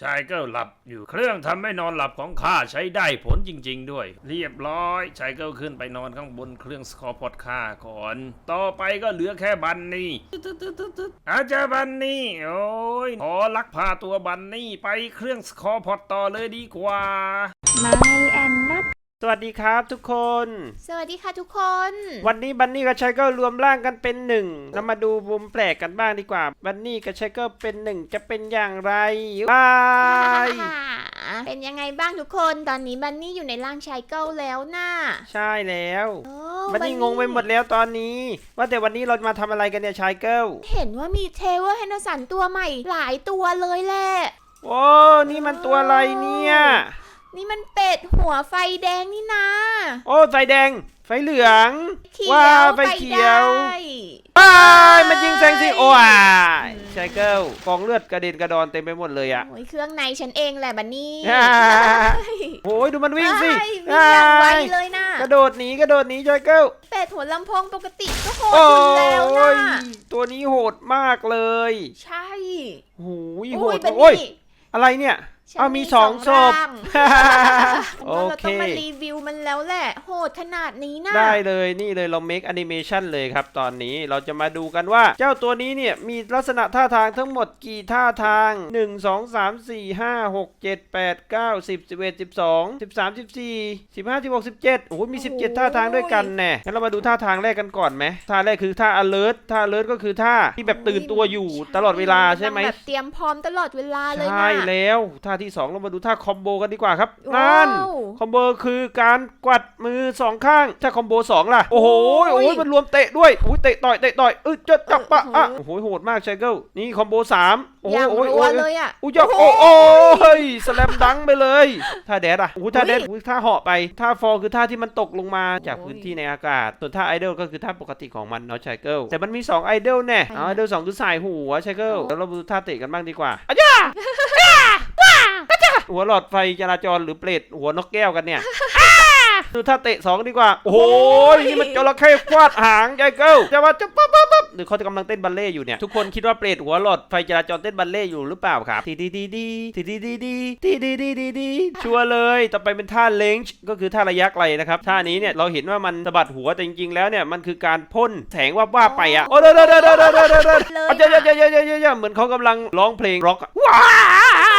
ชายก็หลับอยู่เครื่องทำให้นอนหลับของข้าใช้ได้ผลจริง ๆ ด้วย เรียบร้อยชายก็ขึ้นไปนอนข้างบนเครื่องสคอร์พอดข้าก่อน ต่อไปก็เหลือแค่บันนี่อาจารย์บันนี่โอ้ยขอลักพาตัวบันนี่ไปเครื่องสคอร์พอดต่อเลยดีกว่า My and not ส วัสดีครับทุกคน สวัสดีค่ะทุกคน วันนี้บันนี่กับชายเกิลรวมร่างกันเป็นหนึ่งเรามาดูมุมแปลกกันบ้างดีกว่า บันนี่กับชายเกิลเป็นหนึ่งจะเป็นอย่างไรบายเป็นยังไงบ้างทุกคน ตอนนี้บันนี่อยู่ในร่างชายเก้าแล้วน่ะใช่แล้วโอ้บันนี่งงไปหมดแล้วตอนนี้ ว่าแต่วันนี้เรามาทำอะไรกันเนี่ยชายเกิลเห็นว่ามีเทเวอร์แฮนเดอร์สันตัวใหม่ หลายตัวเลยแหละโอ้นี่มันตัวอะไรเนี่ย นี่มันเป็ดหัวไฟแดงนี่นะโอ้ไฟแดง ไฟเหลืองเขีว้ายวไฟไปเขียวได้ว้ายมันยิงแซงสิโอ้ยชายเกิลกองเลือดกระเด็นกระดอนเต็มไปหมดเลยอะ โอ้ยเครื่องในฉันเองแหละบันนี่อ่า โอ้ยดูมันวิ่งสิใช่วิ่งอย่างไวเลยนะกระโดดหนีกระโดดหนีชายเกิลเป็ดหัวลำโพงปกติก็โหดโอ้อยู่แล้วยนะตัวนี้โหดมากเลยใช่โอ้ยโหโอ้ดยบันโอ้ยนี่อะไรเนี่ย ฉันอ้าวมีสองศพร่างโอว่าเราเค ต้องมารีวิวมันแล้วแหละ โหดขนาดนี้นะได้เลยนี่เลยเรา make animation เลยครับ ตอนนี้เราจะมาดูกันว่า เจ้าตัวนี้เนี่ย มีลักษณะท่าทางทั้งหมดกี่ท่าทาง 1 2 3 4 5 6 7 8 9 10 11 12 13 14 15 16 17โอ้โหมี 17 ท่าทางด้วยกันแน่งั้นเรามาดูท่าทางแรกกันก่อนไหมท่าแรกคือท่า alert ท่า alert ก็คือท่าที่แบบตื่นตัวอยู่ตลอดเวลาใช่ไหมแบบเตรียมพร้อมตลอดเวลาเลยนะ ใช่แล้วท่าที่2เรามาดูท่าคอมโบกันดีกว่าครับว้าวนั่นคอมโบคือการกวัดมือสองข้างถ้าคอมโบสองล่ะโอ้โหโอ้โอ้ยโหมันรวมเตะด้วยโอ้ยเตะต่อยเตะต่อยเออจะจับปะอะโอ้โหโหดมากชายเกิลนี่คอมโบสามโอ้อโหย่างโอ้ยรัโอ้วยเลยอะอุ้ยจะโอ้โอ้ยสแลมดังไปเลยท่าแดดอะโอ้โหท่าแดดอุ๊ยอุ๊ยท่าเหาะไปท่าฟอลคือท่าที่มันตกลงมาจากโอ้ยพื้นที่ในอากาศ ส่วนท่าไอดอลก็คือท่าปกติของมันเนาะชายเกิลแต่มันมีสองไอดอลแน่ใช่เอาไอดอลสองคือสายหัวชายเกิลโอ้แล้วเราดูท่าเตะกันบ้างดีกว่าอาจา หัวหลอดไฟจราจรหรือเปรตหัวนกแก้วกันเนี่ยดูท่าเตะสองดีกว่า โอ้โหนี่มันจระเข้ฟาดหางใจเกิลจะว่าจะปั๊บปั๊บปั๊บหรือเขากำลังเต้นบัลเล่ต์อยู่เนี่ย ทุกคนคิดว่าเปรตหัวหลอดไฟจราจรเต้นบัลเล่ต์อยู่หรือเปล่าครับทีดีดีดีทีดีดีดีทีดีดีดีดีชัวร์เลย ต่อไปเป็นท่าเลนจ์ก็คือท่าระยะไกลนะครับ ท่านี้เนี่ยเราเห็นว่ามันสะบัดหัวแต่จริงๆแล้วเนี่ยมันคือการพ่นแสงว่าบว่าบๆไปอะ โอ้เด้อเด้อเด้อเด้อเด้อเด้อเด้อเด้อเลยอาจารย์เยอะเยอะเยอะเยอะเหมือนเขากำลังร้องเพลงร็อกอะว้าอ่า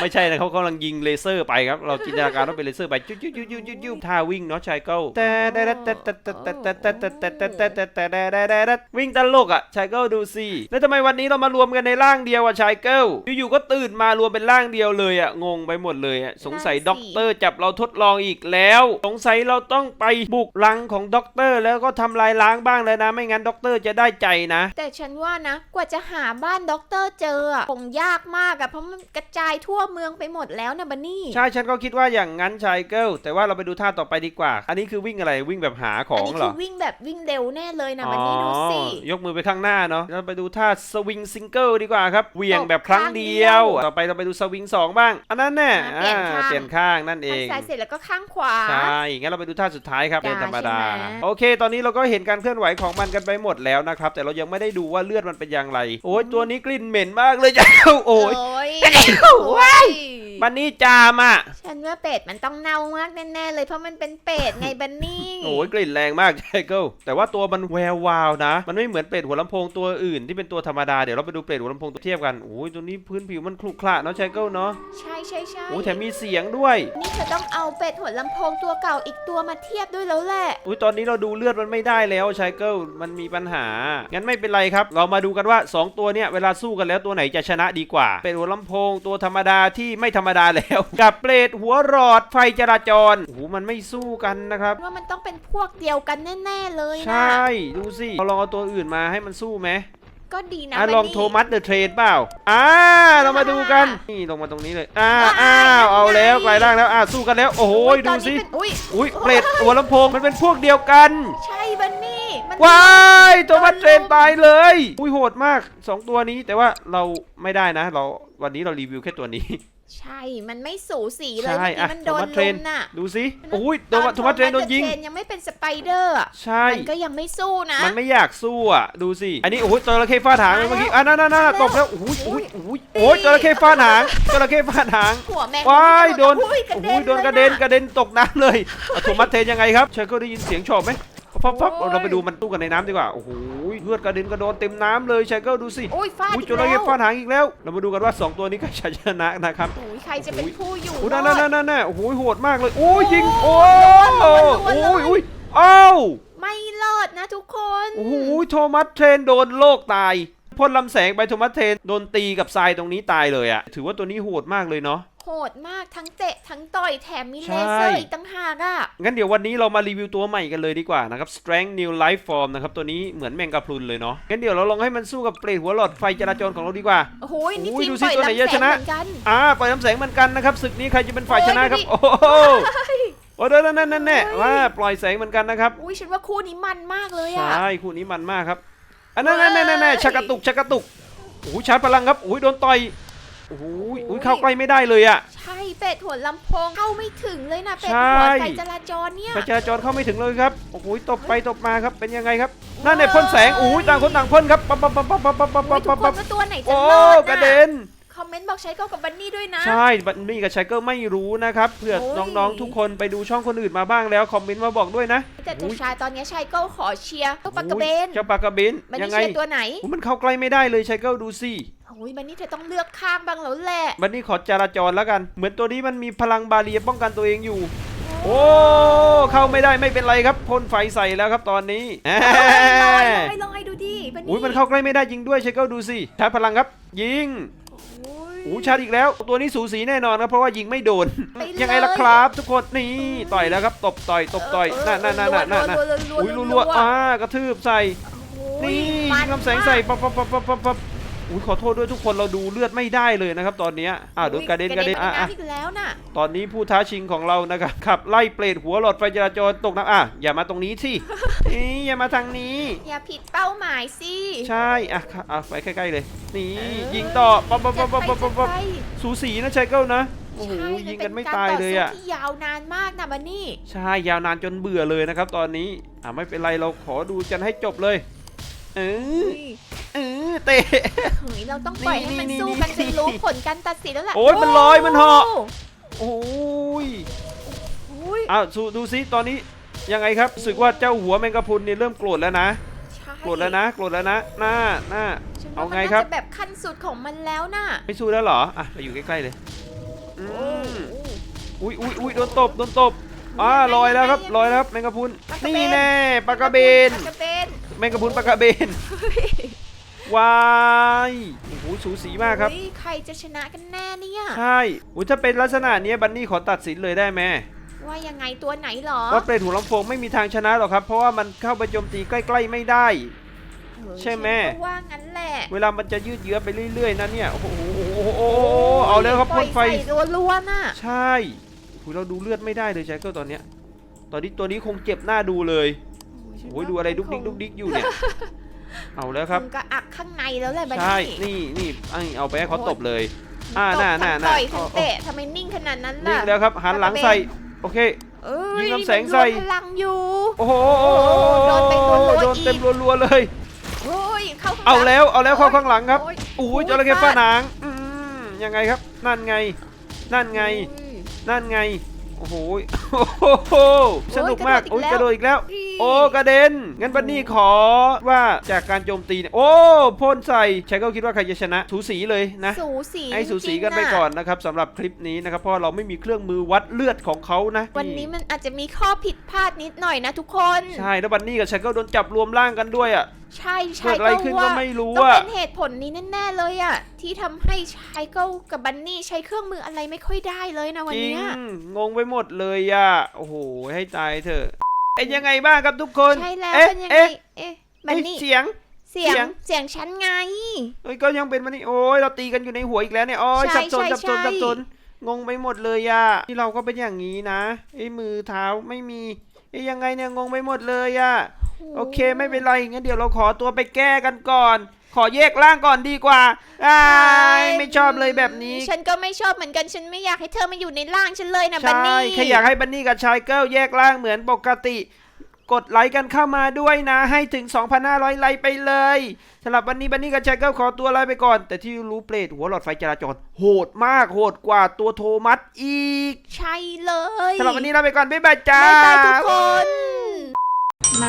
ไม่ใช่นะเขากำลังยิงเลเซอร์ไปครับ เราจินตนาการว่าเป็นเลเซอร์ไปจุ๊จุ๊จุ๊จุ๊จุ๊บท่าวิ่งเนาะชายเก้าแต่แต่แต่แต่แต่แต่แต่แต่แต่แต่แต่แต่แต่แต่แต่แต่วิ่งตลกอะชายเก้าดูสิแล้วทำไมวันนี้เรามารวมกันในร่างเดียวอะชายเก้าอยู่ๆก็ตื่นมารวมเป็นร่างเดียวเลยอะงงไปหมดเลยอะสงสัยด็อกเตอร์จับเราทดลองอีกแล้ว สงสัยเราต้องไปบุกรังของด็อกเตอร์ แล้วก็ทำลายล้างบ้างเลยนะ ไม่งั้นด็อกเตอร์จะได้ใจนะ แต่ฉันว่านะ กว่าจะหาบ้านด็อกเตอร์เจอคงยากมากอะเพราะมันกระจายทั่วเมืองไปหมดแล้วนะบันนี่ ใช่ฉันก็คิดว่าอย่างนั้นชายเกิลแต่ว่าเราไปดูท่าต่อไปดีกว่า อันนี้คือวิ่งอะไรวิ่งแบบหาขอัองนี้เหรคืออวิ่งแบบวิ่งเร็วแน่เลยนะบันนี่ดูสิ ยกมือไปข้างหน้าเนาะเราไปดูท่าสวิงซิงเกิลดีกว่าครับเหวี่ยงตบแบบครั้งเดียวข้างเดียว ต่อไปเราไปดูสวิงสองบ้าง อันนั้นแน่อ่าเปลี่ยนข้างเปลี่ยนข้างนั่นเอข้างงซ้ายเสร็จแล้วก็ข้างขวา ใช่งั้นเราไปดูท่าสุดท้ายครับจ้าเป็นธรรมดาใช่ไหมโอเค ตอนนี้เราก็เห็นการเคลื่อนไหวของมันกันไปหมดแล้วนะครับ แต่เรายังไม่ได้ดูว่าเลือดมันเป็นอย่างไร โอ้ยตัวนี้กลิ่นเหม็นมากเลยจ้าโอ้ย way. way. บันนี่จามอะฉันว่าเป็ดมันต้องเน่ามากแน่ๆเลยเพราะมันเป็นเป็ดไงบันนี่ โอ้ยกลิ่นแรงมากไจเกิลแต่ว่าตัวมันแวววาวนะ มันไม่เหมือนเป็ดหัวลำโพงตัวอื่นที่เป็นตัวธรรมดาเดี๋ยวเราไปดูเป็ดหัวลำโพงตัวเทียบกันโอ้ยตัวนี้พื้นผิวมันคลุขระเนาะไจเกิลเนาะใช่ใช่ใช่โอ้ยแถมมีเสียงด้วย นี่เธอต้องเอาเป็ดหัวลำโพงตัวเก่าอีกตัวมาเทียบด้วยแล้วแหละอุ้ยตอนนี้เราดูเลือดมันไม่ได้แล้วไชเกิลมันมีปัญหา งั้นไม่เป็นไรครับ เรามาดูกันว่า 2 ตัวเนี่ยเวลาสู้กันแล้วตัวไหนจะชนะดีกว่า เป็ดหัวลำโพงตัวธรรมดาที่ไม่ธรรมดาแล้ว กับเปรตหัวหลอดไฟจราจรโอ้โหมันไม่สู้กันนะครับ ว่ามันต้องเป็นพวกเดียวกันแน่ๆเลยใชนะ่ดูสิเราลองเอาตัวอื่นมาให้มันสู้ไหมก็ดีนะอะบันลองนี่โทมัสเดอะเทรนเปล่าอ่าเรามาดูกัน นี่ลงมาตรงนี้เลยอ่าว้ายอ้าวเอานั่นไงแล้วกลายร่างแล้วอ่าสู้กันแล้ว โอ้โหอุ๊ยดูตอนสินี้เป็นอุ้ยอุ้ยเปรตหัวลำโพงมันเป็นพวกเดียวกัน ใช่บันนี่มัน ว้ายโทมัสเทรนตายเลย อุ้ยโหดมาก 2 ตัวนี้แต่ว่าเราไม่ได้นะ เราวันนี้เรารีวิวแค่ตัวนี้ ใช่ มันไม่สูสีเลยใช่เมื่อกี้อะมันโดนโทมัสเทรลุนมน่ะดูสิโอ้ยโดนโทมัสเทรนโดนยิงตอโทมัสเทรยังไม่เป็นสไปเดอร์อะใช่ มันก็ยังไม่สู้นะมันไม่อยากสู้อะ ดูสิ อันนี้โอ้ยจระเข้ฟาดหางเลยเมื่อกี้อะนั่นนั่นนั่นตบแล้วโอ้ยโอ้ยโอ้ยโอ้ยจระเข้ฟาดหางจระเข้ฟาดหางหัวแมงว้ายโดนอุ้ยกระโอ้เด็ยนโดนกระลเด็นยกระเด็นตกน้ำเลยอะโทมัสเทนยังไงครับเชยก็ได้ยินเสียงชอบไหม ฟับฟับเราไปดูมันตู้กันในน้ำดีกว่า โอ้โหเลือดกระเด็นกระโดนเต็มน้ำเลยเชยก็ดูสิโอ้ยฟาดอุ้ยอีกจระแล้เข้วฟาดหางอีกแล้ว เรามาดูกันว่าสองตัวนี้ใครจะชนะนะครับ โอ้ยใครจะเป็นผู้อยู่โอ้ยรนั่อนนั่นด นั่นนั่นโอ้โหโหดมากเลย โอ้ยยิง โอ้โดนโดนโดนโอ้ยเลยอุ้ยอ้าว ไม่รอดนะทุกคนโอ้โหโทมัสเทรนโดนโลกตายพ่นลำแสงไปโทมัสเทรนโดนตีกับทรายตรงนี้ตายเลยอะถือว่าตัวนี้โหดมากเลยเนาะโห ดมากทั้งเตะทั้งต่อยแถมมีใช่เลเซอร์อีกต่างหากอะ งั้นเดี๋ยววันนี้เรามารีวิวตัวใหม่กันเลยดีกว่านะครับ Strength New Life Form นะครับ ตัวนี้เหมือนแมงกะพรุนเลยเนาะ งั้นเดี๋ยวเราลองให้มันสู้กับเปรตหัวหลอดไฟจราจรของเราดีกว่า โอ้โหนี่โอ้ยจริงดูสิต่อยตัวไหนลำจะแสชงนะเหมือนกัน อ่าปล่อยน้ำแสงเหมือนกันนะครับศึกนี้ใครจะเป็นฝ่ายโอ้ยชนะครับดูดิโอ้โหโอ้เด้นั่นนั่นนั่นแน่ว่าปล่อยแสงเหมือนกันนะครับ อุ้ยฉันว่าคู่นี้มันมากเลยใชอะ่คู่นี้มันมากครับ อันนั้นนั่นนั่นนั่นเว้ยชักกระตุกชักกระตุกโอ้โหชาร์จพลังครับโอ้ยโดนต่อย โอ้โหอุ้ยเข้าใกล้ไม่ได้เลยอะใช่เป็ดหัวลำโพงเข้าไม่ถึงเลยนะเป็ดใช่หัวไฟจราจรเนี่ยไฟจราจรเข้าไม่ถึงเลยครับโอ้โหตบไปตบมาครับเป็นยังไงครับนั่นเนี่ยพ่นแสงโอ้ยต่างคนต่างพ่นครับปั๊บปั๊บปั๊บปั๊บปั๊บปั๊บโอ้ปั๊ยบทุปั๊กบคนปั๊บว่าตัวไหนจะโอ้รอดกระนะเด็นคอมเมนต์บอกใช้ก็กับบันนี่ด้วยนะ ใช่ บันนี่กับชายเกิลไม่รู้นะครับเผื่อโอ้ยน้องๆทุกคนไปดูช่องคนอื่นมาบ้างแล้วคอมเมนต์มาบอกด้วยนะแต่โอ้ตัวยชายตอนนี้ชายก็ขอเชียร์ตัวปากกระเบนโอ้ยเจ้าปากกระเบนบันยันี่งไงเชียร์ตัวไหนโอ้ยมันเข้าใกล้ไม่ได้เลยชายเกิลดูสิโอ้ยบันนี่เธอต้องเลือกข้างบ้างแล้วแหละบันนี่ขอจราจรแล้วกัน เหมือนตัวนี้มันมีพลังบาเรียป้องกันตัวเองอยู่ โอ้ เข้าไม่ได้ไม่เป็นไรครับพ่นไฟใส่แล้วครับตอนนี้แหลอยลมอยลอยดูดิบันนี่อุ้ยมันเข้าใกล้ไม่ได้ยิงด้วยชายเกิลดูสิชาร์จพลังครับ ยิงโอ้ยโอ้ชาร์จอีกแล้ว ตัวนี้สูสีแน่นอนครับเพราะว่ายิงไม่โดนไปเลยยังไงล่ะครับทุกคนนี่ต่อยแล้วครับตบต่อยตบต่อยเน่ะน่ะน่ะน่ะน่ะน่ะรัวๆๆๆๆอุ้ยรัวๆอ่ากระทืบใส่โอ้ยนี่มัยิงลำแสงใส่ปั๊บปั๊บปั๊บปั๊บปั๊บปั๊บ อุ้ยขอโทษด้วยทุกคนเราดูเลือดไม่ได้เลยนะครับตอนเนี้ยอ่าโดนกระเด็นกระเด็นไปอะอะน้ำอีกแล้วน่ะตอนนี้ผู้ท้าชิงของเรานะครับขับไล่เปรตหัวหลอดไฟจราจรตกน้ำอะอย่ามาตรงนี้สินี่อย่ามาทางนี้ อย่าผิดเป้าหมายสิใช่อะค่ะอะไปใกล้ๆเลยนี่เออยิงต่อปั๊บปั๊บปั๊บปั๊บปั๊บปั๊บจัปั๊ดบไปสูสีนะชายเกิลนะโอ้โหใช่ยิงกันไม่เป็ตายเลยอะการต่สู้ที่ยาวนานมากนะบันนี่ใช่ยาวนานจนเบื่อเลยนะครับ ตอนนี้อะไม่เป็นไรเราขอดูกันให้จบเลยเออ เออเตะ เฮ้ยเราต้องปล่อยให้มันนี่สู้นี่กันนี่จนรู้ผลการตัดสินแล้วแหละโอ้ยมันลอยมันเหาะ โอ้ยโอ้ยอ้าวดูดูซิตอนนี้ยังไงครับรู้สึกว่าเจ้าหัวแมงกะพรุนเนี่ยเริ่มโกรธแล้วนะ ใช่โกรธแล้วนะ โกรธแล้วนะ หน้าหน้า ฉันว่เอาไงมันน่ครับ จะแบบขั้นสุดของมันแล้วน่ะไม่สู้แล้วเหรอ อะ เราอยู่ใกล้ๆเลยอืโอ้มอุ้ยอุ้ยอุ้ยโดนตบ โดนตบอ่าลอยแล้วครับ ลอยแล้วครับแมงกะพรุน ปลากระเบน นี่แน่ปลากระเบน ปลากระเบนแมงกะพรุนปลากระเบน วายโอ้โหสูสีมากครับเฮ้ยใครจะชนะกันแน่เนี่ย ใช่อุ้ยถ้าเป็นลักษณะเนี้ยบันนี่ขอตัดสินเลยได้ไหมว่ายังไงตัวไหนหรอว่าเปรตหัวลำโพงไม่มีทางชนะหรอกครับ เพราะว่ามันเข้าไปโจมตีใกล้ๆไม่ได้ เออใช่ไหม ฉันก็ว่างั้นแหละเวลามันจะยืดเยื้อไปเรื่อยๆนะเนี่ยโอ้โหโอ้โหโอ้โหเอาแล้วครับพ่นไฟ ปล่อยใส่รัวๆน่ะใช่โอ้โหเราดูเลือดไม่ได้เลยใช่ก็ตอนเนี้ย ตอนนี้ตัวนี้คงเจ็บหน้าดูเลยโอ้ยดูอะไรดุกดิกดุกดิกอยู่เนี่ย เอาแล้วครับคงกระอักข้างในแล้วแหละบันใช่ นี่นี่นี่ไอ้เอาไปให้เขาตบเลยอ่าตบน่าน่าทั้งน่าต่อยทั้งเอาเตะทำไมนิ่งขนาดนั้นนิ่ล่ะงแล้วครับ หันหลังใส่ โอเค เอ้ยยิงลำแสงมันใส่รวมพลังอยู่ โอ้โหโดนไปรัวๆโดนเต็มอีก รัวๆเลย โอ้ยเข้าข้งหเอางแล้วเอาแล้วเข้าข้างหลังครับ โอ้ยโอ้ยโอ้ยจระเข้ฟาฟ้าดหนางอืมยังไงครับ นั่นไง นั่นไงอุ้ยนั่นไง โอ้โหโอ้โหสนุกมากโอ้โอ้ยยกกระระโดโดดดอีอีกกแล้แล้ววโอ้กระเด็น งั้นบันนี่ขอว่าจากการโจมตีเนี่ยโอ้พ่นใส่ใช้ก็คิดว่าใครจะชนะสูสีเลยนะสูสีให้สูสีจริงๆกันไปก่อนนะครับสำหรับคลิปนี้นะครับเพราะเราไม่มีเครื่องมือวัดเลือดของเขานะ วันนี้มันอาจจะมีข้อผิดพลาดนิดหน่อยนะทุกคนใช่แล้วบันนี่กับชัยก็โดนจับรวมร่างกันด้วยอะใช่ใช่เกิดอะไรขึ้นก็ว่าไม่รู้ต้องอะเป็นเหตุผลนี้แน่ๆเลยอะที่ทำให้ชายเก้ากับบันนี่ใช้เครื่องมืออะไรไม่ค่อยได้เลยนะวันจริงเนี้ยงงไปหมดเลยอะโอ้โหให้ตายเถอะเป็นยังไงบ้างครับทุกคนใช่แล้วเอ๊ะเป็นยังไงเอ๊ะเอ๊ะบันเอ๊ะนี่เสียงเสียเสียงงเสียงฉันไงเอ้ยก็ยังเป็นมันนี่โอ้ยเราตีกันอยู่ในหัวอีกแล้วเนี่ยโอ้ยใช่สับสนใช่สับสนใช่สับสนงงไปหมดเลยอะที่เราก็เป็นอย่างนี้นะไอ้มือเท้าไม่มีไอ้ยังไงเนี่ยงงไปหมดเลยอะโอเคไม่เป็นไรงั้นเดี๋ยวเราขอตัวไปแก้กันก่อนขข อแยกร่างก่อนดีกว่าอ้ายไม่ชอบเลยแบบนี้ ฉันก็ไม่ชอบเหมือนกันฉันไม่อยากให้เธอมาอยู่ในร่างฉันเลยนะบันใช่นี่แค่อยากให้บันนี่กับชายเกิลแยกร่างเหมือนปกติ กดไลค์กันเข้ามาด้วยนะ ให้ถึง 2,500 ไลค์ไปเลยสำหรับวันนี้บันนี่กับชายเกิลขอตัวลาไปก่อน แต่ที่รู้เปรตหัวหลอดไฟจราจร โหดมากโหดกว่าตัวโทมัสอีกใช่เลยสำหรับวันนี้ลาไปก่อนบ๊ายบายจ้า บ๊ายบายทุกคนมา